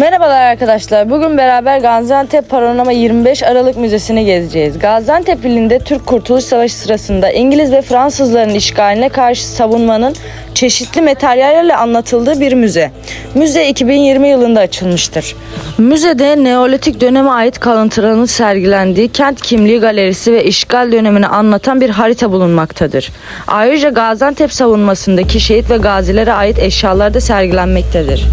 Merhabalar arkadaşlar. Bugün beraber Gaziantep Panorama 25 Aralık Müzesi'ni gezeceğiz. Gaziantep ilinde Türk Kurtuluş Savaşı sırasında İngiliz ve Fransızların işgaline karşı savunmanın çeşitli materyallerle anlatıldığı bir müze. Müze 2020 yılında açılmıştır. Müzede Neolitik döneme ait kalıntıların sergilendiği kent kimliği galerisi ve işgal dönemini anlatan bir harita bulunmaktadır. Ayrıca Gaziantep savunmasındaki şehit ve gazilere ait eşyalar da sergilenmektedir.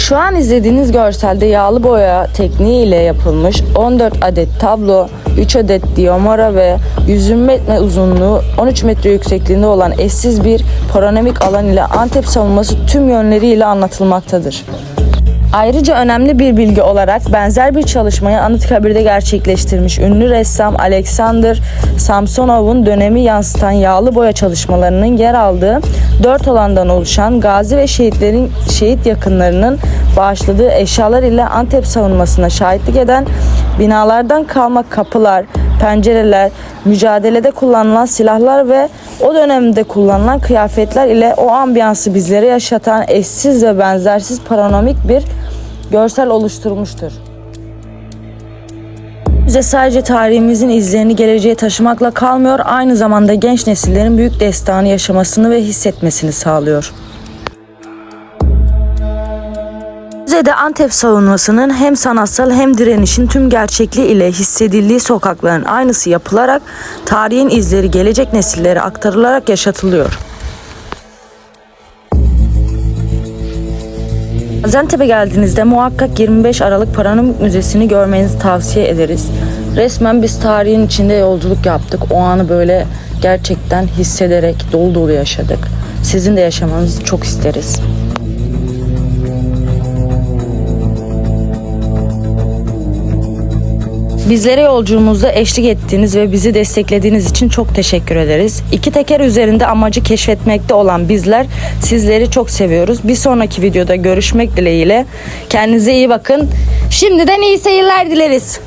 Şu an izlediğiniz görselde yağlı boya tekniği ile yapılmış 14 adet tablo, 3 adet diyomora ve 120 metre uzunluğu 13 metre yüksekliğinde olan eşsiz bir panoramik alan ile Antep savunması tüm yönleriyle anlatılmaktadır. Ayrıca önemli bir bilgi olarak benzer bir çalışmayı Anıtkabir'de gerçekleştirmiş ünlü ressam Alexander Samsonov'un dönemi yansıtan yağlı boya çalışmalarının yer aldığı dört alandan oluşan gazi ve şehitlerin şehit yakınlarının bağışladığı eşyalar ile Antep savunmasına şahitlik eden binalardan kalma kapılar, pencereler, mücadelede kullanılan silahlar ve o dönemde kullanılan kıyafetler ile o ambiyansı bizlere yaşatan eşsiz ve benzersiz panoramik bir görsel oluşturmuştur. Müze sadece tarihimizin izlerini geleceğe taşımakla kalmıyor, aynı zamanda genç nesillerin büyük destanı yaşamasını ve hissetmesini sağlıyor. Müzede Antep savunmasının hem sanatsal hem direnişin tüm gerçekliği ile hissedildiği sokakların aynısı yapılarak tarihin izleri gelecek nesillere aktarılarak yaşatılıyor. Gaziantep'e geldiğinizde muhakkak 25 Aralık Paranamik Müzesi'ni görmenizi tavsiye ederiz. Resmen biz tarihin içinde yolculuk yaptık. O anı böyle gerçekten hissederek dolu dolu yaşadık. Sizin de yaşamanızı çok isteriz. Bizlere yolculuğumuzda eşlik ettiğiniz ve bizi desteklediğiniz için çok teşekkür ederiz. İki teker üzerinde amacı keşfetmekte olan bizler sizleri çok seviyoruz. Bir sonraki videoda görüşmek dileğiyle. Kendinize iyi bakın. Şimdiden iyi seyirler dileriz.